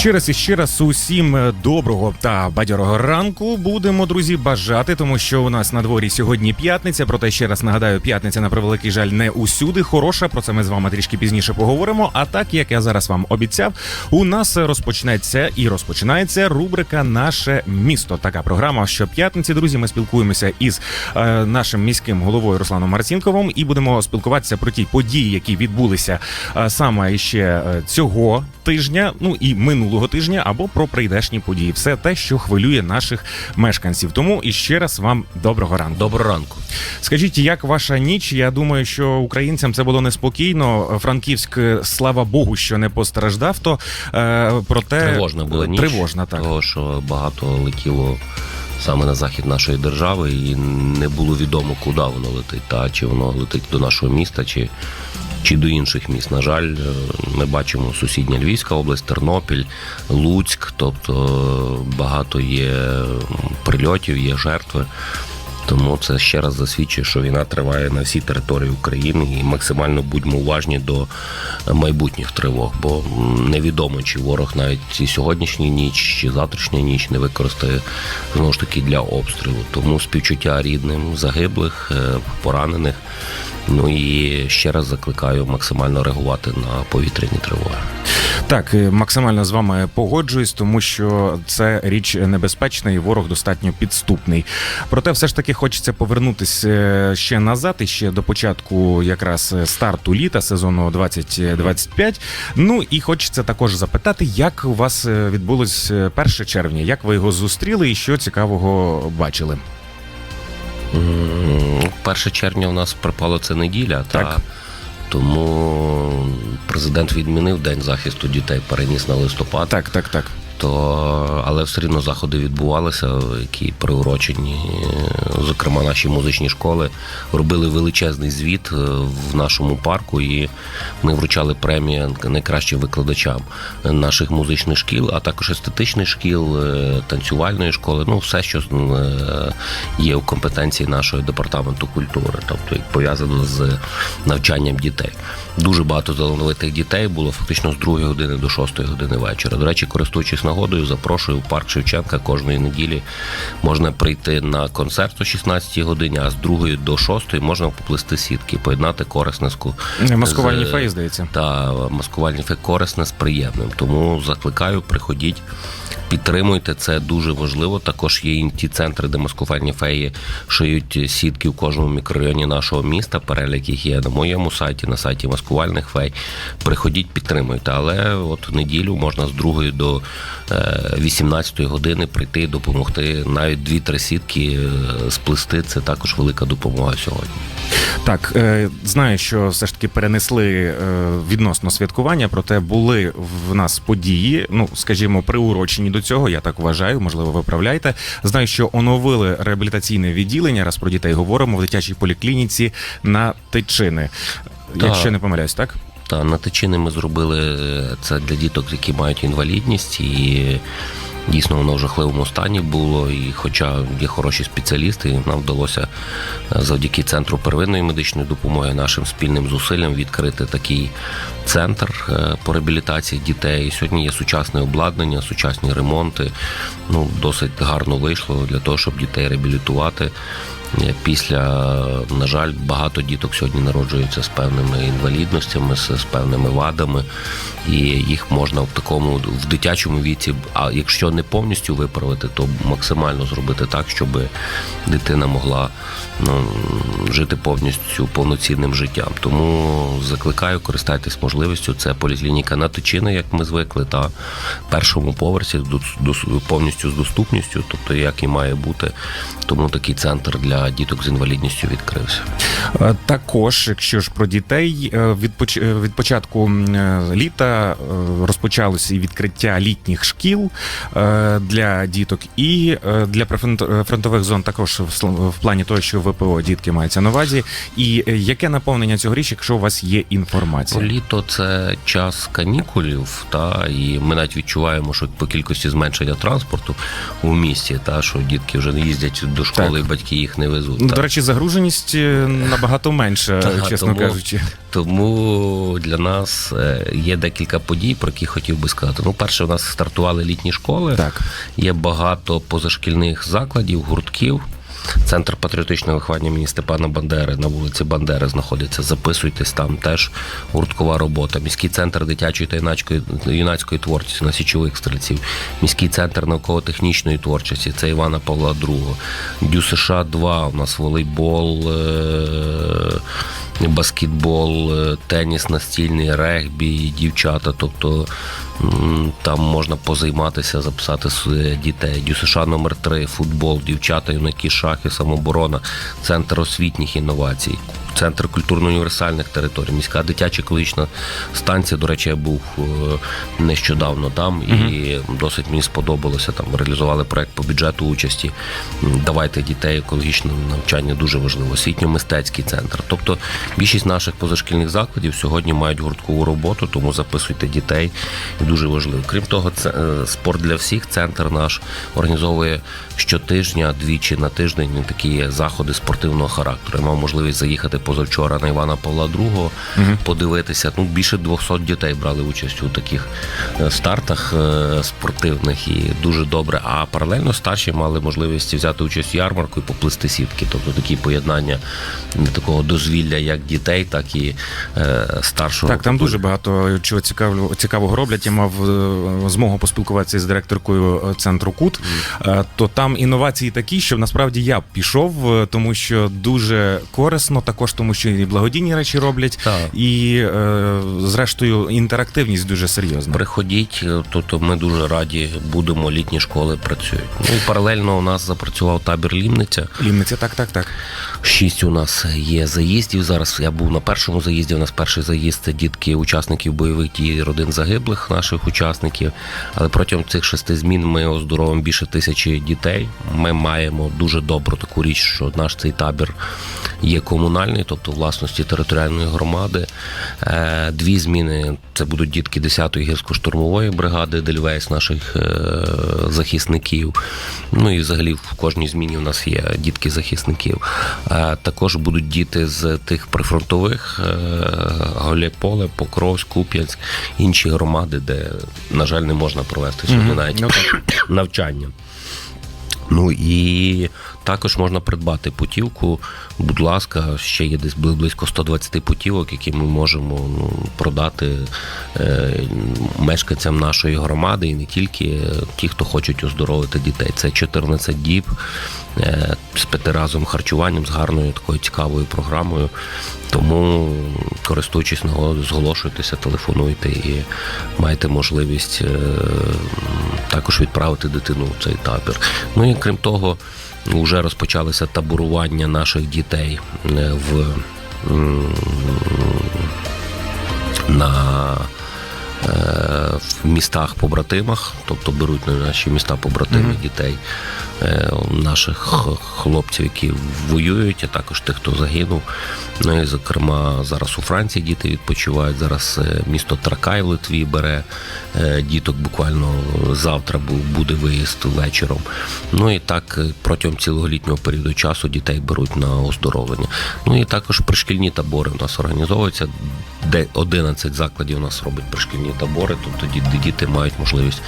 Ще раз і ще раз усім е, доброго та бадьорого ранку будемо, друзі, бажати, тому що у нас на дворі сьогодні п'ятниця. Проте ще раз нагадаю, п'ятниця на превеликий жаль не усюди хороша. Про це ми з вами трішки пізніше поговоримо. А так як я зараз вам обіцяв, у нас розпочнеться і розпочинається рубрика Наше місто. Така програма. Що п'ятниці, друзі, ми спілкуємося із е, нашим міським головою Русланом Марцінковим і будемо спілкуватися про ті події, які відбулися е, саме ще е, цього тижня, ну і минулого тижня, або про прийдешні події. Все те, що хвилює наших мешканців. Тому і ще раз вам доброго ранку. Доброго ранку. Скажіть, як ваша ніч? Я думаю, що українцям це було неспокійно. Франківськ, слава Богу, що не постраждав. То е, проте Тривожна була ніч. Тривожна, так. Того, що багато летіло саме на захід нашої держави, і не було відомо, куди воно летить, та чи воно летить до нашого міста, чи, чи до інших міст. На жаль, е, ми бачимо сусідня Львівська область, Тернопіль, Луцьк, тобто е, багато є прильотів, є жертви. Тому це ще раз засвідчує, що війна триває на всій території України і максимально будьмо уважні до майбутніх тривог, бо невідомо, чи ворог навіть і сьогоднішню ніч, чи завтрашню ніч не використає знову ж таки для обстрілу. Тому співчуття рідним загиблих, е, поранених. Ну і ще раз закликаю максимально реагувати на повітряні тривоги. Так, е, максимально з вами погоджуюсь, тому що це річ небезпечна і ворог достатньо підступний. Проте, все ж таки, хочеться повернутися е, ще назад і ще до початку якраз е, старту літа сезону 2025. Ну і хочеться також запитати, як у вас відбулось е, 1 червня, як ви його зустріли і що цікавого бачили? М, 1 червня у нас припало це неділя, Так. та тому президент відмінив день захисту дітей, переніс на листопад. Так, так, так. То, але все рівно заходи відбувалися, які приурочені, е, зокрема, наші музичні школи робили величезний звіт е, в нашому парку, і ми вручали премії найкращим викладачам наших музичних шкіл, а також естетичних шкіл, е, танцювальної школи. Ну, все, що є у компетенції нашого департаменту культури, тобто як пов'язано з навчанням дітей. Дуже багато талановитих дітей було фактично з 2 години до 6 години вечора. До речі, користуючись нагодою, запрошую в парк Шевченка кожної неділі. Можна прийти на концерт о 16-й годині, а з 2 до 6 можна поплисти сітки, поєднати корисне з Маскувальні фей, феї, здається. та маскувальні фей корисне з приємним. Тому закликаю, приходіть. Підтримуйте це дуже важливо. Також є і ті центри, де маскувальні феї шиють сітки в кожному мікрорайоні нашого міста. Перелік їх є на моєму сайті, на сайті маскувальних фей. Приходіть, підтримуйте. Але от в неділю можна з 2 до е, 18 години прийти допомогти. Навіть 2-3 сітки е, сплести це також велика допомога сьогодні. Так, е, знаю, що все ж таки перенесли е, відносно святкування, проте були в нас події, ну скажімо, приурочені до цього. Я так вважаю, можливо, виправляйте. Знаю, що оновили реабілітаційне відділення. Раз про дітей говоримо в дитячій поліклініці на Тичини. Так. Якщо не помиляюсь, так? Та на тичини ми зробили е, це для діток, які мають інвалідність, і дійсно воно в жахливому стані було. І хоча є хороші спеціалісти, нам вдалося е, завдяки центру первинної медичної допомоги нашим спільним зусиллям відкрити такий центр е, по реабілітації дітей. Сьогодні є сучасне обладнання, сучасні ремонти. Ну досить гарно вийшло для того, щоб дітей реабілітувати. Е, Після, на жаль, багато діток сьогодні народжуються з певними інвалідностями, з, певними вадами, і їх можна в такому в дитячому віці, а якщо не повністю виправити, то максимально зробити так, щоб дитина могла ну, жити повністю повноцінним життям. Тому закликаю користайтесь можливістю. Це поліклініка на Тичини, як ми звикли, та першому поверсі повністю з доступністю, тобто як і має бути. Тому такий центр для діток з інвалідністю відкрився. Е, Також, якщо ж про дітей, е, від, поч- е, від початку літа розпочалося і відкриття літніх шкіл для діток, і для прифронт- е, фронтових зон також в плані того, що ВПО дітки мається на увазі. І яке наповнення цьогоріч, якщо у вас є інформація? літо це час канікулів, та і ми навіть відчуваємо, що по кількості зменшення транспорту у місті, та що дітки вже не їздять до школи, Так. батьки їх не везуть. Ну, так. до речі, загруженість е, набагато менша, так, чесно тому- кажучи. Тому для нас е, є декілька подій, про які хотів би сказати. Ну, перше, у нас стартували літні школи. Так. Є багато позашкільних закладів, гуртків. Центр патріотичного виховання імені Степана Бандери на вулиці Бандери знаходиться. Записуйтесь, там теж гурткова робота. Міський центр дитячої та юнацької, юнацької творчості на січових стрільців. Міський центр науково-технічної творчості. Це Івана Павла II. Дю США 2 у нас волейбол. Е- баскетбол, е, теніс настільний, регбі, дівчата. Тобто там можна позайматися, записати дітей. ДЮСШ номер 3 футбол, дівчата, юнаки, шахи, самооборона, центр освітніх інновацій. Центр культурно-універсальних територій, міська дитяча екологічна станція. До речі, я був е, нещодавно там і досить мені сподобалося. Там реалізували проект по бюджету участі. Давайте дітей екологічне навчання дуже важливо. Освітньо-мистецький центр. Тобто більшість наших позашкільних закладів сьогодні мають гурткову роботу, тому записуйте дітей. Дуже важливо. Крім того, це е, спорт для всіх. Центр наш організовує щотижня, двічі на тиждень такі заходи спортивного характеру. Я мав можливість заїхати позавчора на Івана Павла II, подивитися. Ну більше 200 дітей брали участь у таких е, стартах е, спортивних і дуже добре. А паралельно старші мали можливість взяти участь в ярмарку і поплисти сітки. Тобто такі поєднання такого дозвілля, як дітей, так і е, старшого. Так, там дуже багато чого цікавого, цікавого роблять. Я мав змогу поспілкуватися з директоркою центру Кут. То там інновації такі, що насправді я б пішов, е, тому що дуже корисно, також тому, що і благодійні речі роблять, Так. і е, зрештою інтерактивність дуже серйозна. Приходіть, е, тобто ми дуже раді будемо. Літні школи працюють. Ну і паралельно у нас запрацював табір Лімниця. Лімниця, так, так, так. Шість у нас є заїздів. Зараз я був на першому заїзді. У нас перший заїзд це дітки учасників бойових дій родин загиблих наших учасників. Але протягом цих шести змін ми оздоровимо більше тисячі дітей. Ми маємо дуже добру таку річ, що наш цей табір є комунальний, тобто власності територіальної громади. Е, Дві зміни це будуть дітки 10-ї гірсько-штурмової бригади Дельвейс наших е, захисників. Ну і взагалі в кожній зміні у нас є дітки захисників. Е, Також будуть діти з тих прифронтових Голєполе, Покровськ, Куп'янськ, інші громади, де, на жаль, не можна провести сьогодні навіть Ну, навчання. Ну і також можна придбати путівку. Будь ласка, ще є десь бли- близько 120 путівок, які ми можемо ну, продати е, мешканцям нашої громади, і не тільки е, ті, хто хочуть оздоровити дітей. Це 14 діб е, з п'ятиразовим харчуванням, з гарною такою цікавою програмою. Тому, користуючись нагодою, зголошуйтеся, телефонуйте і маєте можливість е, також відправити дитину в цей табір. Ну і крім того, вже розпочалися таборування наших дітей е, в на в містах побратимах, тобто беруть на наші міста побратими дітей е, наших хлопців, які воюють, а також тих, хто загинув. Ну і зокрема, зараз у Франції діти відпочивають. Зараз е, місто Тракай в Литві бере е, діток. Буквально завтра буде виїзд вечором. Ну і так протягом цілого літнього періоду часу дітей беруть на оздоровлення. Ну і також пришкільні табори у нас організовуються. Де 11 закладів у нас робить пришкільні табори, тобто ді- діти мають можливість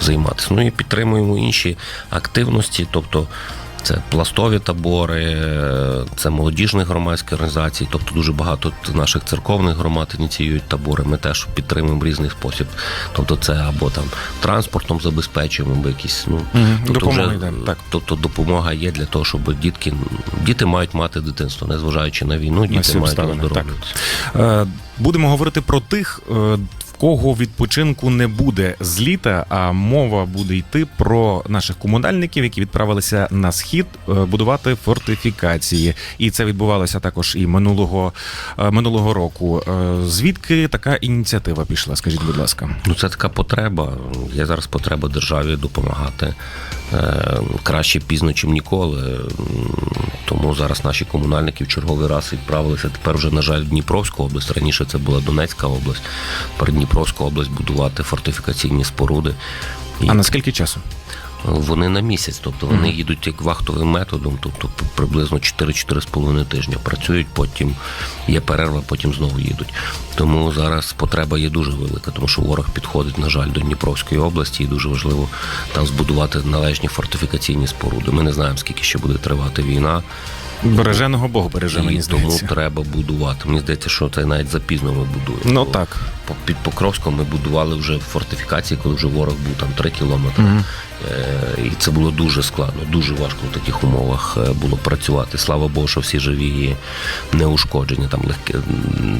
займатися. Ну і підтримуємо інші активності, тобто це пластові табори, е, це молодіжні громадські організації, тобто дуже багато наших церковних громад ініціюють табори. Ми теж підтримуємо різний спосіб. Тобто, це або там транспортом забезпечуємо, або якісь ну тобто, допомога йде, так. тобто допомога є для того, щоб дітки діти мають мати дитинство, незважаючи на війну, діти всі мають оздоровлюватися. Е, Будемо говорити про тих, кого відпочинку не буде з літа, а мова буде йти про наших комунальників, які відправилися на схід е, будувати фортифікації. І це відбувалося також і минулого, е, минулого року. Е, Звідки така ініціатива пішла? Скажіть, будь ласка. Ну, це така потреба. Є зараз потреба державі допомагати. Краще пізно, чим ніколи. Тому зараз наші комунальники в черговий раз відправилися тепер вже, на жаль, в Дніпровську область. Раніше це була Донецька область. Тепер Дніпровську область будувати фортифікаційні споруди. І А на скільки часу? Вони на місяць, тобто вони їдуть як вахтовим методом, тобто приблизно 4-4,5 тижня працюють, потім є перерва, потім знову їдуть. Тому зараз потреба є дуже велика, тому що ворог підходить, на жаль, до Дніпровської області, і дуже важливо там збудувати належні фортифікаційні споруди. Ми не знаємо, скільки ще буде тривати війна. Береженого Бог береже, мені і тому треба будувати. Мені здається, що це навіть запізно ми будуємо. Ну так. Під Покровськом ми будували вже фортифікації, коли вже ворог був там 3 кілометри. Е, І це було дуже складно, дуже важко в таких умовах е, було працювати. Слава Богу, що всі живі і не ушкоджені. Там легкі,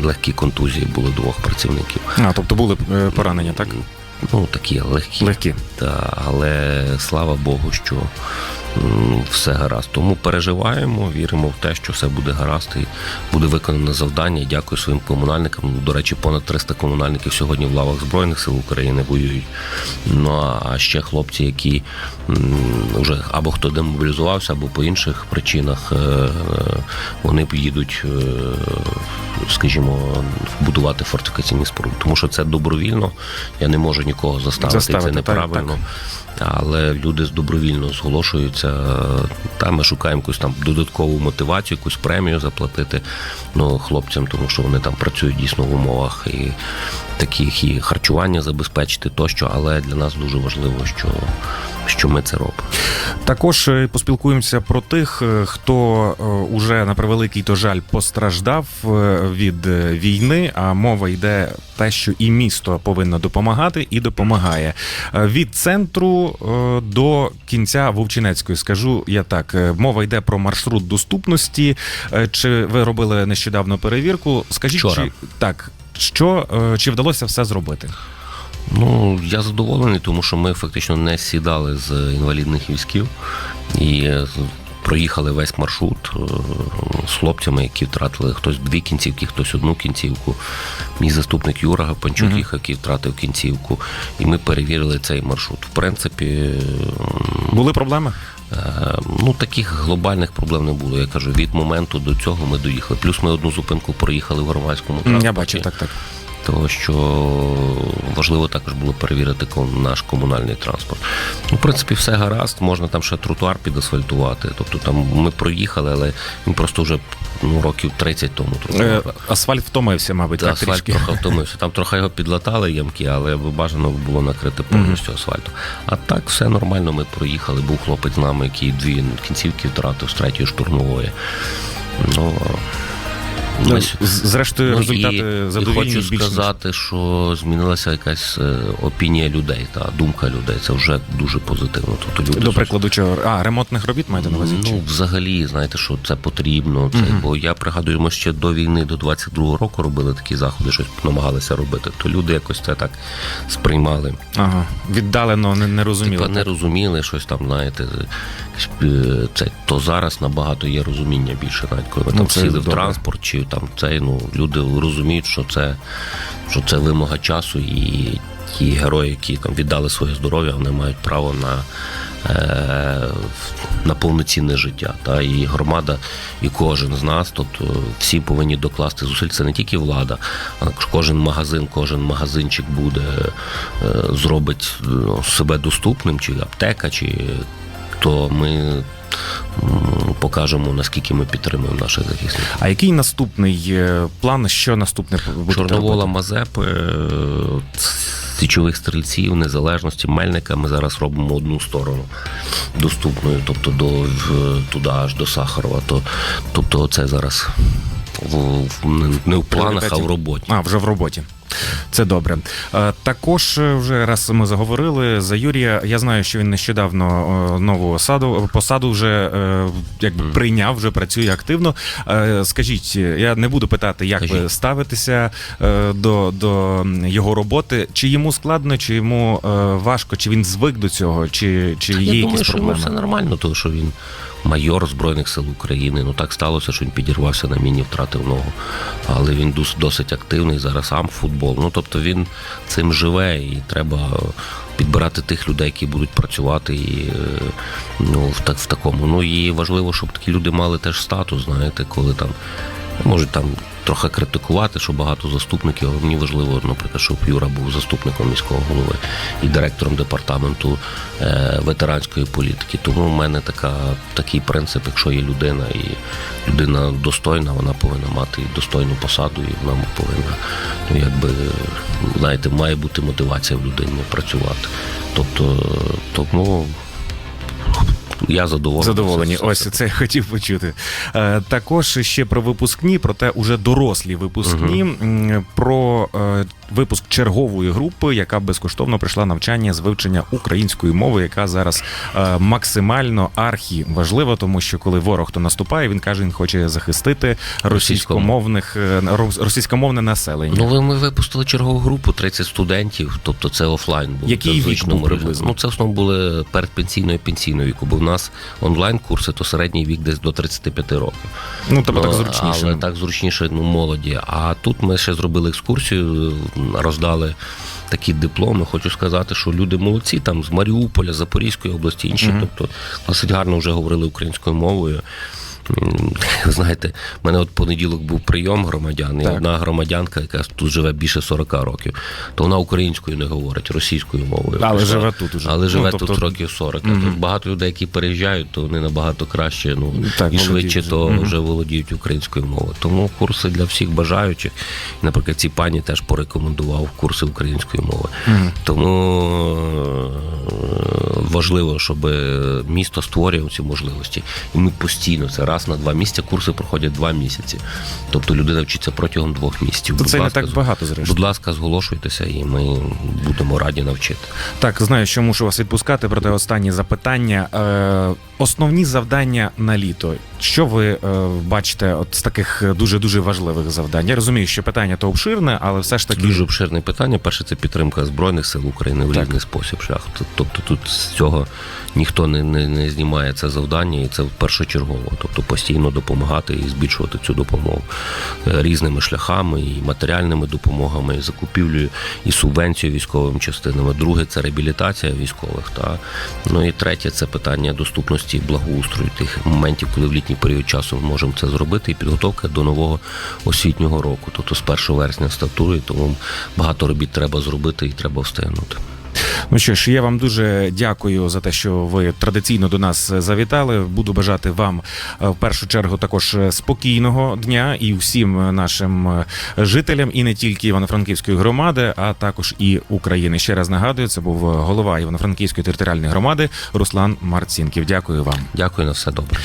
легкі контузії були двох працівників. А, тобто були е, поранення, так? Ну, такі легкі. Легкі. Та, але слава Богу, що все гаразд. Тому переживаємо, віримо в те, що все буде гаразд і буде виконане завдання. Дякую своїм комунальникам. До речі, понад 300 комунальників сьогодні в лавах Збройних сил України воюють. Ну а ще хлопці, які вже або хто демобілізувався, або по інших причинах, е, е, вони поїдуть, е, скажімо, будувати фортифікаційні споруди. Тому що це добровільно. Я не можу нікого заставити. Заставити, це так, неправильно. Але люди добровільно зголошуються. Та ми шукаємо якусь там додаткову мотивацію, якусь премію заплатити ну, хлопцям, тому що вони там працюють дійсно в умовах і таких і харчування забезпечити тощо. Але для нас дуже важливо, що, що ми це робимо. Також е, поспілкуємося про тих, е, хто е, уже на превеликий то жаль постраждав від війни. А мова йде те, що і місто повинно допомагати, і допомагає від центру до кінця Вовчинецької. Скажу я так: мова йде про маршрут доступності. Чи ви робили нещодавно перевірку? Скажіть, Вчора. чи так, що е, чи вдалося все зробити? Ну, я задоволений, тому що ми фактично не сідали з інвалідних візків і е, проїхали весь маршрут е, з хлопцями, які втратили хтось дві кінцівки, хтось одну кінцівку. Мій заступник Юра Гапанчук, їх, який втратив кінцівку. І ми перевірили цей маршрут. В принципі, Були проблеми? Е, Ну, таких глобальних проблем не було. Я кажу, від моменту до цього ми доїхали. Плюс ми одну зупинку проїхали в громадському транспорті. Я бачу, так, так. Того, що важливо також було перевірити наш комунальний транспорт. Ну, в принципі, все гаразд, можна там ще тротуар підасфальтувати. Тобто там ми проїхали, але він просто вже ну, років 30 тому Е, тротуар. Асфальт втомився, мабуть, так Асфальт трішки. трохи втомився. Там трохи його підлатали ямки, але бажано було накрити повністю асфальтом. А так все нормально. Ми проїхали. Був хлопець з нами, який дві кінцівки втратив з третьої штурмової. Ну, Ну, ми- Зрештою, Ну, результати і, задовільні. і хочу більш сказати, що змінилася якась е, опінія людей, та думка людей. Це вже дуже позитивно. Тобто люди До прикладу, чого? А, ремонтних робіт маєте на увазі? Ну, взагалі, знаєте, що це потрібно. Це, Бо я пригадую, ми ще до війни, до 22-го року робили такі заходи, щось намагалися робити. То люди якось це так сприймали. Ага. Віддалено не, не розуміло. Типа не розуміли щось там, знаєте, це то зараз набагато є розуміння більше, навіть коли ми Ну, там сіли в транспорт, чи там цей, ну люди розуміють, що це, що це вимога часу, і ті герої, які там віддали своє здоров'я, вони мають право на. е, На повноцінне життя, та і громада, і кожен з нас, тобто всі повинні докласти зусиль. Це не тільки влада, а кожен магазин, кожен магазинчик буде е, зробить себе доступним, чи аптека, чи то ми покажемо, наскільки ми підтримуємо наших захисників. А який наступний е, план? Що наступне буде Чорновола Мазепи, е, січових стрільців, незалежності, Мельника ми зараз робимо одну сторону доступною, тобто до туди аж до Сахарова. То, тобто це зараз в, в- не в планах, а в роботі. А, вже в роботі. Це добре. Е, Також е, вже раз ми заговорили за Юрія. Я знаю, що він нещодавно е, нову осаду посаду вже якби прийняв, вже працює активно. Скажіть, я не буду питати, як ви ставитеся до, до його роботи. Чи йому складно, чи йому важко, чи він звик до цього, чи, чи є Я думаю, якісь що йому проблеми? все нормально, тому що він майор Збройних сил України. Ну так сталося, що він підірвався на міні, втратив ногу. Але він досить активний зараз сам в футбол. Ну тобто він цим живе і треба підбирати тих людей, які будуть працювати і е, ну, в, так, в такому. Ну і важливо, щоб такі люди мали теж статус, знаєте, коли там. Можуть там трохи критикувати, що багато заступників, але мені важливо, наприклад, щоб Юра був заступником міського голови і директором департаменту е, ветеранської політики. Тому в мене така, такий принцип, якщо є людина і людина достойна, вона повинна мати достойну посаду, і вона повинна, ну якби знаєте, має бути мотивація в людині працювати. Тобто, тому я задоволений. Задоволені, Все- все- ось це я хотів почути. Е, також ще про випускні, проте уже дорослі випускні. м, Про е, випуск чергової групи, яка безкоштовно прийшла навчання з вивчення української мови, яка зараз е, максимально архі важлива, тому що коли ворог то наступає, він каже, він хоче захистити російськомовних російськомовне населення. Ну, ви- ми випустили чергову групу 30 студентів, тобто це офлайн був. Який вік був приблизно? Ну, це в основному були передпенсійного і пенсійного віку, бо нас онлайн-курси, то середній вік десь до 35 років. ну тобто так Ну, зручніше. Але так зручніше ну, молоді. А тут ми ще зробили екскурсію, роздали такі дипломи. Хочу сказати, що люди молодці там з Маріуполя, Запорізької області, інші. Тобто досить гарно вже говорили українською мовою. Ви знаєте, в мене от понеділок був прийом громадян, і Так. одна громадянка, яка тут живе більше 40 років, то вона українською не говорить, російською мовою. Але Прийшла. живе тут уже. Але Ну, живе тобто- тут років 40. А тут багато людей, які переїжджають, то вони набагато краще, ну Так, і швидше то Мгм. вже володіють українською мовою. Тому курси для всіх бажаючих. Наприклад, ці пані теж порекомендував курси української мови. Тому е, важливо, щоб місто створювало ці можливості. І ми постійно це раз на два місяці. Курси проходять два місяці. Тобто людина вчиться протягом двох місяців. То Будь це не так багато, зрештою. Будь ласка, зголошуйтеся, і ми будемо раді навчити. Так, знаю, що мушу вас відпускати, проте останні запитання. Основні завдання на літо. Що ви е, бачите от з таких дуже дуже важливих завдань? Я розумію, що питання то обширне, але все ж таки Дуже обширне питання. Перше, це підтримка Збройних сил України в різний спосіб шлях. Тобто тут з цього ніхто не, не, не знімає це завдання, і це першочергово. Тобто постійно допомагати і збільшувати цю допомогу Е, різними шляхами, і матеріальними допомогами, і закупівлею, і субвенцією військовим частинами. Друге це реабілітація військових. Та ну і третє це питання доступності і благоустрою тих моментів, коли в літній період часу ми можемо це зробити, і підготовка до нового освітнього року. Тобто з 1 вересня стартує, тому багато робіт треба зробити і треба встигнути. Ну що ж, я вам дуже дякую за те, що ви традиційно до нас завітали. Буду бажати вам е, в першу чергу також е, спокійного дня і всім нашим е, жителям, і не тільки Івано-Франківської громади, а також і України. Ще раз нагадую, це був голова Івано-Франківської територіальної громади Руслан Марцінків. Дякую вам. Дякую на все добре.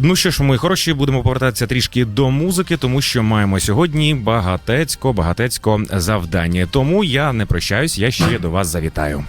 Ну що ж, мої хороші, будемо повертатися трішки до музики, тому що маємо сьогодні багатецько, багатецько завдання. Тому я не прощаюсь, я ще до вас завітаю. tayo.